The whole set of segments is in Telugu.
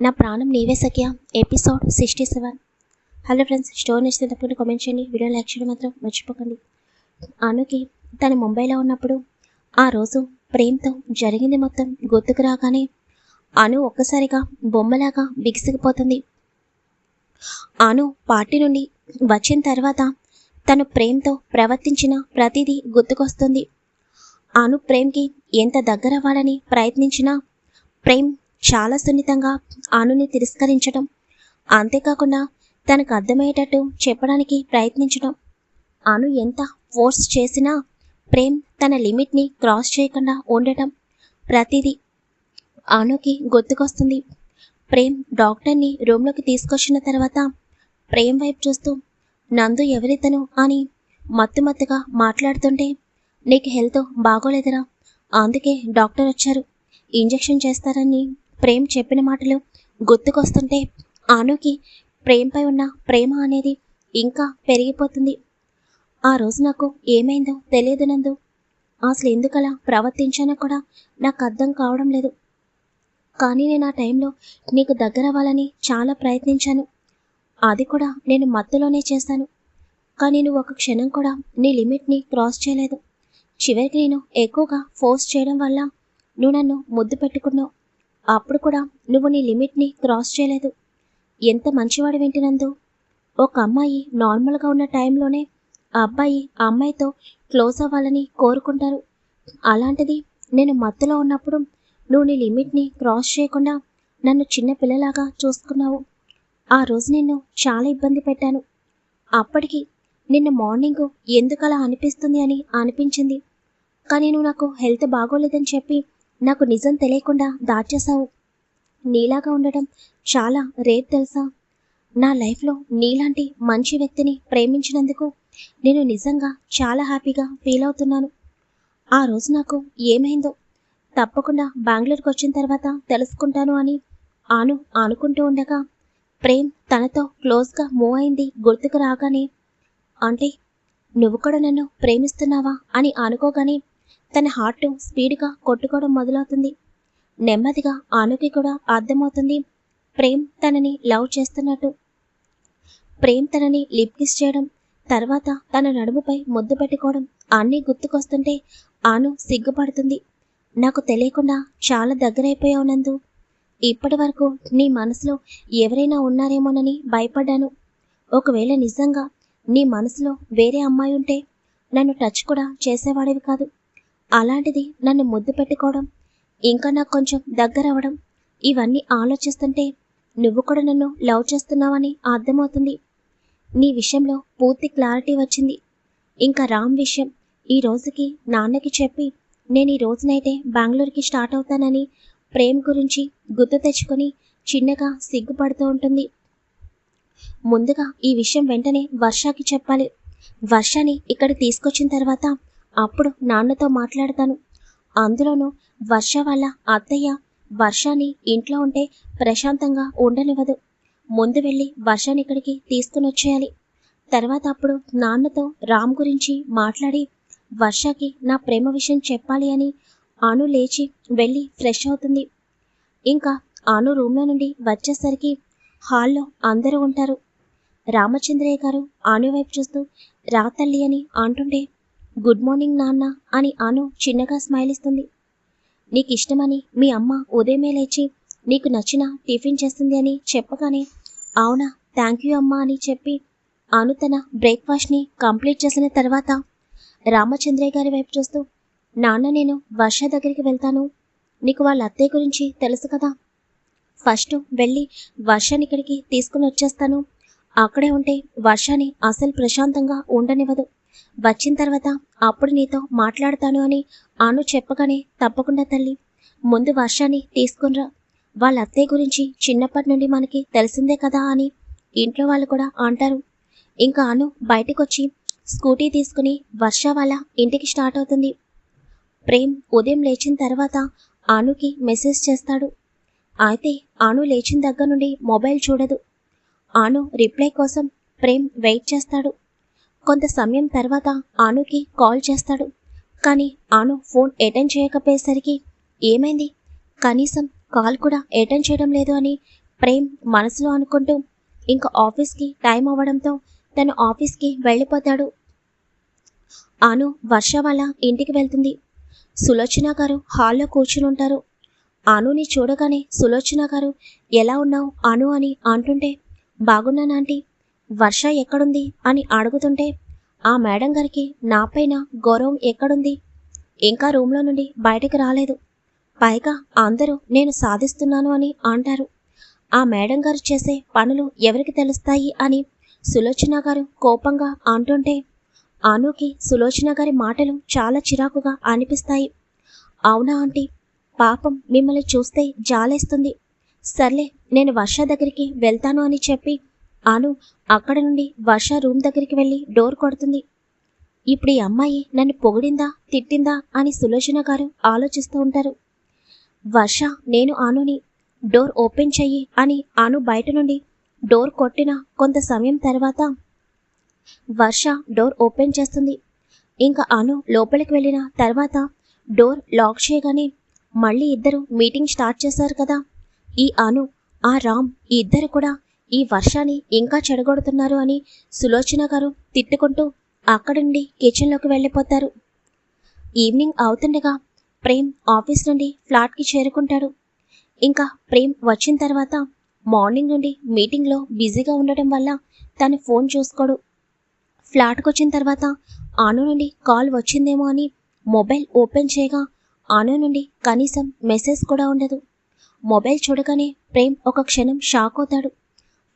నా ప్రాణం నీవే సఖ్య. Episode sixty seven. Hello friends story నచ్చితే తప్పకుండా కామెంట్ చేయండి. వీడియో లైక్ చేయడం మాత్రం మర్చిపోకండి. అనుకి తను ముంబైలో ఉన్నప్పుడు ఆ రోజు ప్రేమతో జరిగింది మొత్తం గుర్తుకు రాగానే అను ఒక్కసారిగా బొమ్మలాగా బిగిసిగిపోతుంది అను పార్టీ నుండి వచ్చిన తర్వాత తను ప్రేమతో ప్రవర్తించిన ప్రతిదీ గుర్తుకొస్తుంది. అను ప్రేమ్కి ఎంత దగ్గరవ్వాలని ప్రయత్నించినా ప్రేమ్ చాలా సున్నితంగా ఆనుని తిరస్కరించడం అంతేకాకుండా తనకు అర్థమయ్యేటట్టు చెప్పడానికి ప్రయత్నించడం అను ఎంత ఫోర్స్ చేసినా ప్రేమ్ తన లిమిట్ని క్రాస్ చేయకుండా ఉండటం ప్రతిదీ ఆనుకి గుర్తుకొస్తుంది. ప్రేమ్ డాక్టర్ని రూమ్లోకి తీసుకొచ్చిన తర్వాత ప్రేమ్ వైపు చూస్తూ నందు ఎవరితను? అని మత్తుమత్తుగా మాట్లాడుతుంటే నీకు హెల్త్ బాగోలేదురా. అందుకే డాక్టర్ వచ్చారు. ఇంజెక్షన్ చేస్తారని ప్రేమ్ చెప్పిన మాటలు గుర్తుకొస్తుంటే ఆనుకి ప్రేమ్పై ఉన్న ప్రేమ అనేది ఇంకా పెరిగిపోతుంది. ఆ రోజు నాకు ఏమైందో తెలియదు నందు. అసలు ఎందుకలా ప్రవర్తించానో కూడా నాకు అర్థం కావడం లేదు. కానీ నేను ఆ టైంలో నీకు దగ్గర అవ్వాలని చాలా ప్రయత్నించాను. అది కూడా నేను మత్తులోనే చేశాను కానీ నువ్వు ఒక క్షణం కూడా నీ లిమిట్ని క్రాస్ చేయలేదు. చివరికి నేను ఎక్కువగా ఫోర్స్ చేయడం వల్ల నువ్వు నన్ను ముద్దు పెట్టుకున్నావు. అప్పుడు కూడా నువ్వు నీ లిమిట్ని క్రాస్ చేయలేదు. ఎంత మంచివాడు వింటినందు ఒక అమ్మాయి నార్మల్గా ఉన్న టైంలోనే ఆ అబ్బాయి ఆ అమ్మాయితో క్లోజ్ అవ్వాలని కోరుకుంటారు. అలాంటిది నేను మత్తులో ఉన్నప్పుడు నువ్వు నీ లిమిట్ని క్రాస్ చేయకుండా నన్ను చిన్న పిల్లలాగా చూసుకున్నావు. ఆ రోజు నిన్ను చాలా ఇబ్బంది పెట్టాను. అప్పటికి నిన్న మార్నింగ్ ఎందుకలా అనిపిస్తుంది అని అనిపించింది. కానీ నువ్వు నాకు హెల్త్ బాగోలేదని చెప్పి నాకు నిజం తెలియకుండా దాచేశావు. నీలాగా ఉండటం చాలా రేట్ తెలుసా? నా లైఫ్లో నీలాంటి మంచి వ్యక్తిని ప్రేమించినందుకు నేను నిజంగా చాలా హ్యాపీగా ఫీల్ అవుతున్నాను. ఆ రోజు నాకు ఏమైందో తప్పకుండా బెంగళూరుకు వచ్చిన తర్వాత తెలుసుకుంటాను అని ఆను అనుకుంటూ ఉండగా ప్రేమ్ తనతో క్లోజ్గా మూవ్ అయింది గుర్తుకు రాగానే అంటే నువ్వు కూడా నన్ను ప్రేమిస్తున్నావా? అని అనుకోగానే తన హార్ట్ స్పీడ్గా కొట్టుకోవడం మొదలవుతుంది. నెమ్మదిగా ఆనుకి కూడా అర్థమవుతుంది. ప్రేమ్ తనని లవ్ చేస్తున్నట్టు. ప్రేమ్ తనని లిప్ కిస్ చేయడం తర్వాత తన నడుముపై ముద్దు పెట్టుకోవడం అన్నీ గుర్తుకొస్తుంటే ఆను సిగ్గుపడుతుంది. నాకు తెలియకుండా చాలా దగ్గరైపోయావు నందు. ఇప్పటి వరకు నీ మనసులో ఎవరైనా ఉన్నారేమోనని భయపడ్డాను. ఒకవేళ నిజంగా నీ మనసులో వేరే అమ్మాయి ఉంటే నన్ను టచ్ కూడా చేసేవాడివి కాదు. అలాంటిది నన్ను ముద్దు పెట్టుకోవడం ఇంకా నాకు కొంచెం దగ్గర అవ్వడం ఇవన్నీ ఆలోచిస్తుంటే నువ్వు కూడా నన్ను లవ్ చేస్తున్నావని అర్థమవుతుంది. నీ విషయంలో పూర్తి క్లారిటీ వచ్చింది. ఇంకా రామ్ విషయం ఈ రోజుకి నాన్నకి చెప్పి నేను ఈ రోజునైతే బెంగళూరుకి స్టార్ట్ అవుతానని ప్రేమ్ గురించి గుర్తు తెచ్చుకొని చిన్నగా సిగ్గుపడుతూ ఉంటుంది. ముందుగా ఈ విషయం వెంటనే వర్షాకి చెప్పాలి. వర్షాని ఇక్కడ తీసుకొచ్చిన తర్వాత అప్పుడు నాన్నతో మాట్లాడతాను. అందులోనూ వర్ష వాళ్ళ అత్తయ్య వర్షాన్ని ఇంట్లో ఉంటే ప్రశాంతంగా ఉండనివ్వదు. ముందు వెళ్ళి వర్షాన్ని ఇక్కడికి తీసుకుని వచ్చేయాలి. తర్వాత అప్పుడు నాన్నతో రామ్ గురించి మాట్లాడి వర్షకి నా ప్రేమ విషయం చెప్పాలి అని అను లేచి వెళ్ళి ఫ్రెష్ అవుతుంది. ఇంకా అను రూమ్లో నుండి వచ్చేసరికి హాల్లో అందరూ ఉంటారు. రామచంద్రయ్య గారు అను వైపు చూస్తూ రాతల్లి అని అంటుండే గుడ్ మార్నింగ్ నాన్న అని అను చిన్నగా స్మైల్ ఇస్తుంది. నీకు ఇష్టమని మీ అమ్మ ఉదయమే లేచి నీకు నచ్చిన టిఫిన్ చేస్తుంది అని చెప్పగానే అవునా థ్యాంక్ యూ అమ్మా అని చెప్పి అను తన బ్రేక్ఫాస్ట్ని కంప్లీట్ చేసిన తర్వాత రామచంద్రయ్య గారి వైపు చూస్తూ నాన్న నేను వర్ష దగ్గరికి వెళ్తాను. నీకు వాళ్ళ అత్తయ్య గురించి తెలుసు కదా. ఫస్ట్ వెళ్ళి వర్షాన్ని ఇక్కడికి తీసుకుని వచ్చేస్తాను. అక్కడే ఉంటే వర్షాన్ని అసలు ప్రశాంతంగా ఉండనివ్వదు. వచ్చిన తర్వాత అప్పుడు నీతో మాట్లాడతాను అని అను చెప్పగానే తప్పకుండా తల్లి ముందు వర్షాన్ని తీసుకునిరా. వాళ్ళ అత్తయ్య గురించి చిన్నప్పటి నుండి మనకి తెలిసిందే కదా అని ఇంట్లో వాళ్ళు కూడా అంటారు. ఇంకా అను బయటకొచ్చి స్కూటీ తీసుకుని వర్ష వాళ్ళ ఇంటికి స్టార్ట్ అవుతుంది. ప్రేమ్ ఉదయం లేచిన తర్వాత అనుకి మెసేజ్ చేస్తాడు. అయితే అను లేచిన దగ్గర నుండి మొబైల్ చూడదు. అను రిప్లై కోసం ప్రేమ్ వెయిట్ చేస్తాడు. కొంత సమయం తర్వాత అనుకి కాల్ చేస్తాడు. కానీ అను ఫోన్ అటెండ్ చేయకపోయేసరికి ఏమైంది? కనీసం కాల్ కూడా అటెండ్ చేయడం లేదు అని ప్రేమ్ మనసులో అనుకుంటూ ఇంకా ఆఫీస్కి టైం అవ్వడంతో తను ఆఫీస్కి వెళ్ళిపోతాడు. అను వర్ష వాళ్ళ ఇంటికి వెళ్తుంది. సులోచన గారు హాల్లో కూర్చుని ఉంటారు అనుని చూడగానే సులోచన గారు ఎలా ఉన్నావు అను అని అంటుంటే బాగున్నాను ఆంటీ. వర్ష ఎక్కడుంది అని అడుగుతుంటే ఆ మేడం గారికి నాపైన గౌరవం ఎక్కడుంది? ఇంకా రూమ్లో నుండి బయటకు రాలేదు. పైగా అందరూ నేను సాధిస్తున్నాను అని అంటారు. ఆ మేడం గారు చేసే పనులు ఎవరికి తెలుస్తాయి అని సులోచన గారు కోపంగా అంటుంటే అనుకి సులోచన గారి మాటలు చాలా చిరాకుగా అనిపిస్తాయి. అవునా ఆంటీ? పాపం మిమ్మల్ని చూస్తే జాలేస్తుంది. సర్లే నేను వర్ష దగ్గరికి వెళ్తాను అని చెప్పి అను అక్కడ నుండి వర్ష రూమ్ దగ్గరికి వెళ్ళి డోర్ కొడుతుంది. ఇప్పుడు ఈ అమ్మాయి నన్ను పొగిడిందా తిట్టిందా అని సులోచన గారు ఆలోచిస్తూ ఉంటారు. వర్ష నేను ఆనుని డోర్ ఓపెన్ చెయ్యి అని ఆను బయట నుండి డోర్ కొట్టిన కొంత సమయం తర్వాత వర్ష డోర్ ఓపెన్ చేస్తుంది. ఇంకా అను లోపలికి వెళ్ళిన తర్వాత డోర్ లాక్ చేయగానే మళ్ళీ ఇద్దరు మీటింగ్ స్టార్ట్ చేశారు కదా. ఈ అను ఆ రామ్ ఇద్దరు కూడా ఈ వర్షాన్ని ఇంకా చెడగొడుతున్నారు అని సులోచన గారు తిట్టుకుంటూ అక్కడి నుండి కిచెన్లోకి వెళ్ళిపోతారు. ఈవినింగ్ అవుతుండగా ప్రేమ్ ఆఫీస్ నుండి ఫ్లాట్కి చేరుకుంటాడు. ఇంకా ప్రేమ్ వచ్చిన తర్వాత మార్నింగ్ నుండి మీటింగ్లో బిజీగా ఉండటం వల్ల తను ఫోన్ చూసుకోడు. ఫ్లాట్కి వచ్చిన తర్వాత ఆను నుండి కాల్ వచ్చిందేమో అని మొబైల్ ఓపెన్ చేయగా ఆను నుండి కనీసం మెసేజ్ కూడా ఉండదు. మొబైల్ చూడగానే ప్రేమ్ ఒక క్షణం షాక్ అవుతాడు.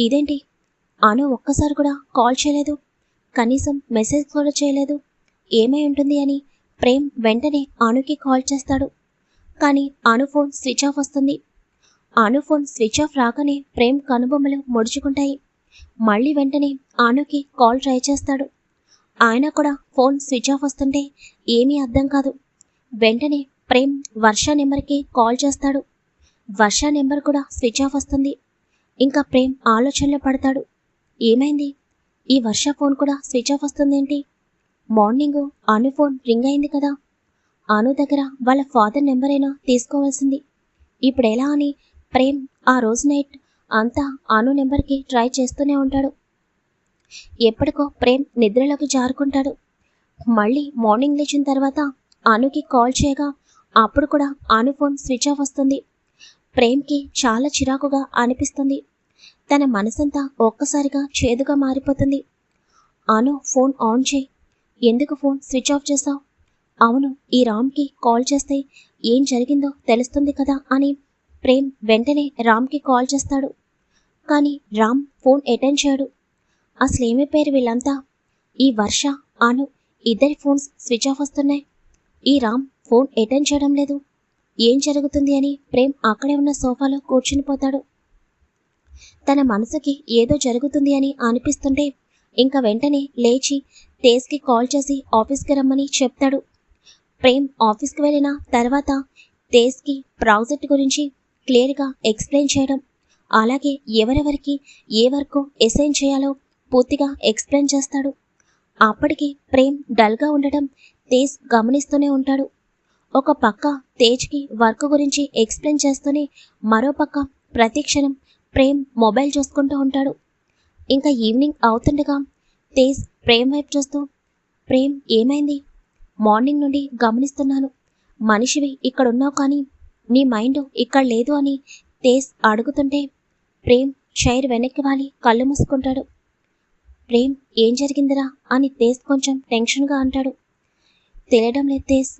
ఇదేంటి? అను ఒక్కసారి కూడా కాల్ చేయలేదు. కనీసం మెసేజ్ కూడా చేయలేదు. ఏమై ఉంటుంది అని ప్రేమ్ వెంటనే అనుకి కాల్ చేస్తాడు. కానీ అను ఫోన్ స్విచ్ ఆఫ్ వస్తుంది. అను ఫోన్ స్విచ్ ఆఫ్ రాగానే ప్రేమ్ కనుబొమ్మలు ముడుచుకుంటాయి. మళ్ళీ వెంటనే అనుకి కాల్ ట్రై చేస్తాడు. ఆయన కూడా ఫోన్ స్విచ్ ఆఫ్ వస్తుంటే ఏమీ అర్థం కాదు. వెంటనే ప్రేమ్ వర్ష నెంబర్కి కాల్ చేస్తాడు. వర్ష నెంబర్ కూడా స్విచ్ ఆఫ్ వస్తుంది. ఇంకా ప్రేమ్ ఆలోచనలో పడతాడు. ఏమైంది? ఈ వర్ష ఫోన్ కూడా స్విచ్ ఆఫ్ వస్తుందేంటి? మార్నింగ్ అను ఫోన్ రింగ్ అయింది కదా. అను దగ్గర వాళ్ళ ఫాదర్ నెంబర్ అయినా తీసుకోవాల్సింది. ఇప్పుడు ఎలా అని ప్రేమ్ ఆ రోజు నైట్ అంతా అను నెంబర్కి ట్రై చేస్తూనే ఉంటాడు. ఎప్పటికో ప్రేమ్ నిద్రలోకి జారుకుంటాడు. మళ్ళీ మార్నింగ్ లేచిన తర్వాత అనుకి కాల్ చేయగా అప్పుడు కూడా అను ఫోన్ స్విచ్ ఆఫ్ వస్తుంది. ప్రేమ్కి చాలా చిరాకుగా అనిపిస్తుంది. తన మనసంతా ఒక్కసారిగా చేదుగా మారిపోతుంది. అను ఫోన్ ఆన్ చేయి. ఎందుకు ఫోన్ స్విచ్ ఆఫ్ చేస్తావు? అవును ఈ రామ్కి కాల్ చేస్తే ఏం జరిగిందో తెలుస్తుంది కదా అని ప్రేమ్ వెంటనే రామ్కి కాల్ చేస్తాడు. కానీ రామ్ ఫోన్ అటెండ్ చేయడు. అసలు పేరు వీళ్ళంతా? ఈ వర్ష అను ఇద్దరి ఫోన్స్ స్విచ్ ఆఫ్ వస్తున్నాయి. ఈ రామ్ ఫోన్ అటెండ్ చేయడం లేదు. ఏం జరుగుతుంది అని ప్రేమ్ అక్కడే ఉన్న సోఫాలో కూర్చుని పోతాడు. తన మనసుకి ఏదో జరుగుతుంది అని అనిపిస్తుంటే ఇంకా వెంటనే లేచి తేజ్కి కాల్ చేసి ఆఫీస్కి రమ్మని చెప్తాడు. ప్రేమ్ ఆఫీస్కి వెళ్ళిన తర్వాత తేజ్కి ప్రాజెక్ట్ గురించి క్లియర్గా ఎక్స్ప్లెయిన్ చేయడం అలాగే ఎవరెవరికి ఏ వర్క్ అసైన్ చేయాలో పూర్తిగా ఎక్స్ప్లెయిన్ చేస్తాడు. అప్పటికి ప్రేమ్ డల్గా ఉండటం తేజ్ గమనిస్తూనే ఉంటాడు. ఒక పక్క తేజ్కి వర్క్ గురించి ఎక్స్ప్లెయిన్ చేస్తూనే మరో పక్క ప్రతి క్షణం ప్రేమ్ మొబైల్ చూసుకుంటూ ఉంటాడు. ఇంకా ఈవినింగ్ అవుతుండగా తేజ్ ప్రేమ్ వైపు చూస్తూ ప్రేమ్ ఏమైంది? మార్నింగ్ నుండి గమనిస్తున్నాను. మనిషివి ఇక్కడ ఉన్నావు కానీ నీ మైండ్ ఇక్కడ లేదు అని తేజ్ అడుగుతుంటే ప్రేమ్ చైర్ వెనక్కి వాలి కళ్ళు మూసుకుంటాడు. ప్రేమ్ ఏం జరిగిందిరా? అని తేజ్ కొంచెం టెన్షన్గా అంటాడు. తెలియడం లేదు తేజ్.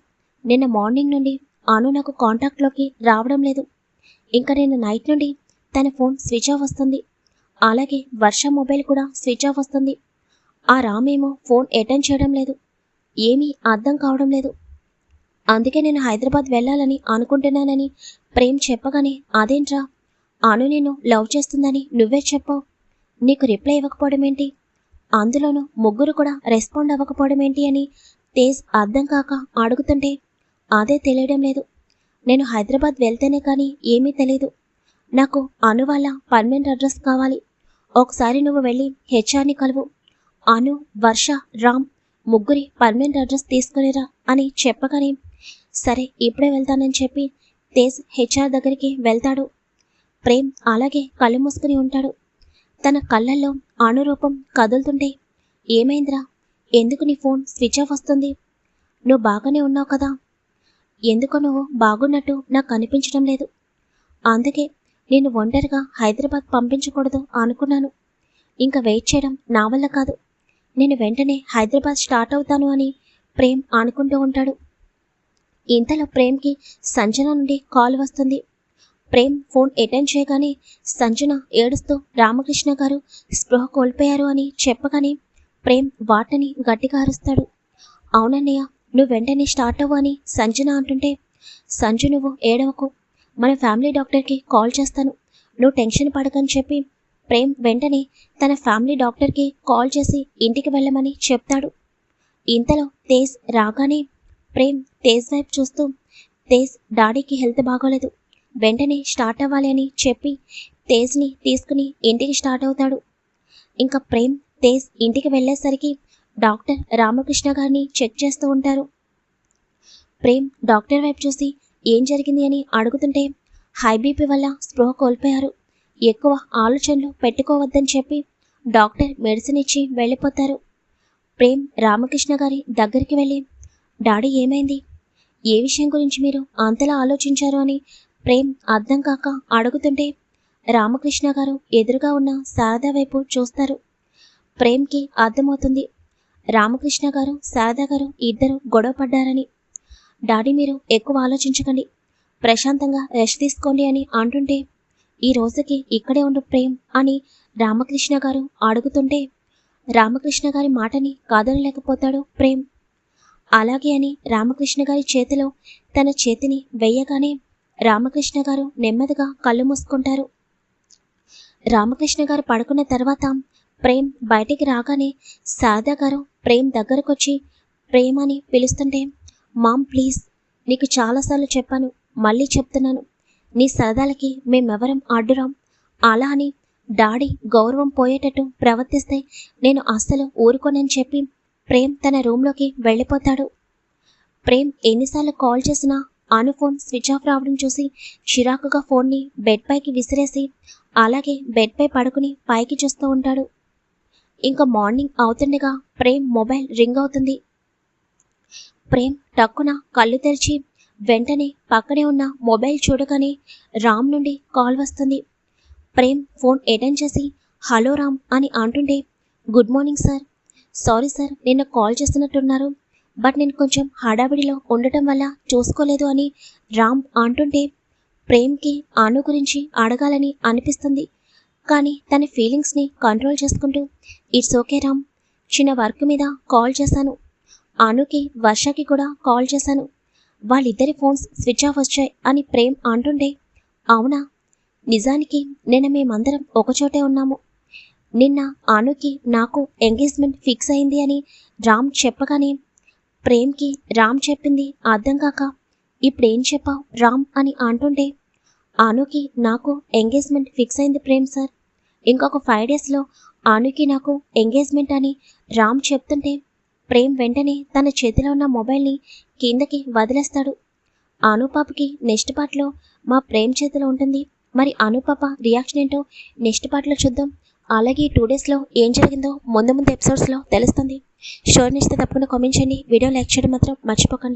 నిన్న మార్నింగ్ నుండి అను నాకు కాంటాక్ట్లోకి రావడం లేదు. ఇంకా నేను నైట్ నుండి తన ఫోన్ స్విచ్ ఆఫ్ వస్తుంది. అలాగే వర్ష మొబైల్ కూడా స్విచ్ ఆఫ్ వస్తుంది. ఆ రామేమో ఫోన్ అటెండ్ చేయడం లేదు. ఏమీ అర్థం కావడం లేదు. అందుకే నేను హైదరాబాద్ వెళ్ళాలని అనుకుంటున్నానని ప్రేమ్ చెప్పగానే అదేంట్రా? అను నేను లవ్ చేస్తుందని నువ్వే చెప్పావు నీకు రిప్లై ఇవ్వకపోవడం ఏంటి? అందులోనూ ముగ్గురు కూడా రెస్పాండ్ అవ్వకపోవడం ఏంటి అని తేజ్ అర్థం కాక అడుగుతుంటే అదే తెలియడం లేదు. నేను హైదరాబాద్ వెళ్తేనే కానీ ఏమీ తెలియదు. నాకు అను వాళ్ళ పర్మనెంట్ అడ్రస్ కావాలి. ఒకసారి నువ్వు వెళ్ళి హెచ్ఆర్ని కలువు. అను వర్ష రామ్ ముగ్గురి పర్మనెంట్ అడ్రస్ తీసుకునిరా అని చెప్పగానే సరే ఇప్పుడే వెళ్తానని చెప్పి తేజ్ హెచ్ఆర్ దగ్గరికి వెళ్తాడు. ప్రేమ్ అలాగే కళ్ళు మూసుకుని ఉంటాడు. తన కళ్ళల్లో అనురూపం కదులుతుంటే ఏమైందిరా? ఎందుకు నీ ఫోన్ స్విచ్ ఆఫ్ వస్తుంది? నువ్వు బాగానే ఉన్నావు కదా? ఎందుకో నువ్వు బాగున్నట్టు నాకు అనిపించడం లేదు. అందుకే నేను ఒంటరిగా హైదరాబాద్ పంపించకూడదు అనుకున్నాను. ఇంకా వెయిట్ చేయడం నా వల్ల కాదు. నేను వెంటనే హైదరాబాద్ స్టార్ట్ అవుతాను అని ప్రేమ్ అనుకుంటూ ఉంటాడు. ఇంతలో ప్రేమ్కి సంజన నుండి కాల్ వస్తుంది. ప్రేమ్ ఫోన్ అటెండ్ చేయగానే సంజన ఏడుస్తూ రామకృష్ణ గారు స్పృహ కోల్పోయారు అని చెప్పగానే ప్రేమ్ వాటని గట్టిగా అరుస్తాడు. అవునన్నయ్య నువ్వు వెంటనే స్టార్ట్ అవ్వు అని సంజన అంటుంటే సంజు నువ్వు ఏడవకు. మన ఫ్యామిలీ డాక్టర్కి కాల్ చేస్తాను. నువ్వు టెన్షన్ పడకని చెప్పి ప్రేమ్ వెంటనే తన ఫ్యామిలీ డాక్టర్కి కాల్ చేసి ఇంటికి వెళ్ళమని చెప్తాడు. ఇంతలో తేజ్ రాగానే ప్రేమ్ తేజ్ వైపు చూస్తూ తేజ్ డాడీకి హెల్త్ బాగోలేదు. వెంటనే స్టార్ట్ అవ్వాలి అని చెప్పి తేజ్ని తీసుకుని ఇంటికి స్టార్ట్ అవుతాడు. ఇంకా ప్రేమ్ తేజ్ ఇంటికి వెళ్ళేసరికి డాక్టర్ రామకృష్ణ గారిని చెక్ చేస్తూ ఉంటారు. ప్రేమ్ డాక్టర్ వైపు చూసి ఏం జరిగింది అని అడుగుతుంటే హై బీపీ వల్ల స్పృహ కోల్పోయారు. ఎక్కువ ఆలోచనలు పెట్టుకోవద్దని చెప్పి డాక్టర్ మెడిసిన్ ఇచ్చి వెళ్ళిపోతారు. ప్రేమ్ రామకృష్ణ గారి దగ్గరికి వెళ్ళి డాడీ ఏమైంది? ఏ విషయం గురించి మీరు అంతలా ఆలోచించారు? అని ప్రేమ్ అర్థం కాక అడుగుతుంటే రామకృష్ణ గారు ఎదురుగా ఉన్న శారదా వైపు చూస్తారు. ప్రేమ్కి అర్థమవుతుంది రామకృష్ణ గారు శారదా గారు ఇద్దరు గొడవ పడ్డారని డాడీ మీరు ఎక్కువ ఆలోచించకండి. ప్రశాంతంగా రెస్ట్ తీసుకోండి అని అంటుంటే ఈ రోజుకి ఇక్కడే ఉండు ప్రేమ్ అని రామకృష్ణ గారు అడుగుతుంటే రామకృష్ణ గారి మాటని కాదనలేకపోతాడు ప్రేమ్. అలాగే అని రామకృష్ణ గారి చేతిలో తన చేతిని వెయ్యగానే రామకృష్ణ గారు నెమ్మదిగా కళ్ళు మూసుకుంటారు. రామకృష్ణ గారు పడుకున్న తర్వాత ప్రేమ్ బయటికి రాగానే శారదా గారు ప్రేమ్ దగ్గరకొచ్చి ప్రేమ్ అని పిలుస్తుంటే మామ్ ప్లీజ్ నీకు చాలాసార్లు చెప్పాను మళ్ళీ చెప్తున్నాను. నీ సరదాలకి మేమెవరం అడ్డురాం. అలా అని డాడీ గౌరవం పోయేటట్టు ప్రవర్తిస్తే నేను అస్సలు ఊరుకోనని చెప్పి ప్రేమ్ తన రూమ్లోకి వెళ్ళిపోతాడు. ప్రేమ్ ఎన్నిసార్లు కాల్ చేసినా అను ఫోన్ స్విచ్ ఆఫ్ రావడం చూసి చిరాకుగా ఫోన్ని బెడ్ పైకి విసిరేసి అలాగే బెడ్ పై పడుకుని పైకి చూస్తూ ఉంటాడు. ఇంకా మార్నింగ్ అవుతుండగా ప్రేమ్ మొబైల్ రింగ్ అవుతుంది. ప్రేమ్ టక్కున కళ్ళు తెరిచి వెంటనే పక్కనే ఉన్న మొబైల్ చూడగానే రామ్ నుండి కాల్ వస్తుంది. ప్రేమ్ ఫోన్ అటెండ్ చేసి హలో రామ్ అని అంటుండే good morning sir. Sorry sir నిన్న కాల్ చేస్తున్నట్టున్నారు. బట్ నేను కొంచెం హడావిడిలో ఉండటం వల్ల చూసుకోలేదు అని రామ్ అంటుంటే ప్రేమ్కి అను గురించి అడగాలని అనిపిస్తుంది. కానీ తన ఫీలింగ్స్ని కంట్రోల్ చేసుకుంటూ ఇట్స్ ఓకే రామ్. చిన్న వర్క్ మీద కాల్ చేశాను. అనుకి వర్షకి కూడా కాల్ చేశాను. వాళ్ళిద్దరి ఫోన్స్ స్విచ్ ఆఫ్ వచ్చాయి అని ప్రేమ్ అంటుండే అవునా? నిజానికి నిన్న మేమందరం ఒకచోటే ఉన్నాము. నిన్న అనుకి నాకు ఎంగేజ్మెంట్ ఫిక్స్ అయింది అని రామ్ చెప్పగానే ప్రేమ్కి రామ్ చెప్పింది అర్థం కాక ఇప్పుడేం చెప్పావు రామ్ అని అంటుండే అనుకి నాకు ఎంగేజ్మెంట్ ఫిక్స్ అయింది ప్రేమ్ సార్. ఇంకొక ఫైవ్ డేస్లో అనుకి నాకు ఎంగేజ్మెంట్ అని రామ్ చెప్తుంటే ప్రేమ్ వెంటనే తన చేతిలో ఉన్న మొబైల్ని కిందకి వదిలేస్తాడు. అనుపాపకి నెక్స్ట్ పార్ట్లో మా ప్రేమ్ చేతిలో ఉంటుంది. మరి అనుపాప రియాక్షన్ ఏంటో నెక్స్ట్ పార్ట్లో చూద్దాం. అలాగే టూ డేస్లో ఏం జరిగిందో ముందు ముందు ఎపిసోడ్స్లో తెలుస్తుంది. షోర్ నిస్తే తప్పకుండా కామెంట్ చేయండి. వీడియో లైక్ చేయడం మాత్రం మర్చిపోకండి.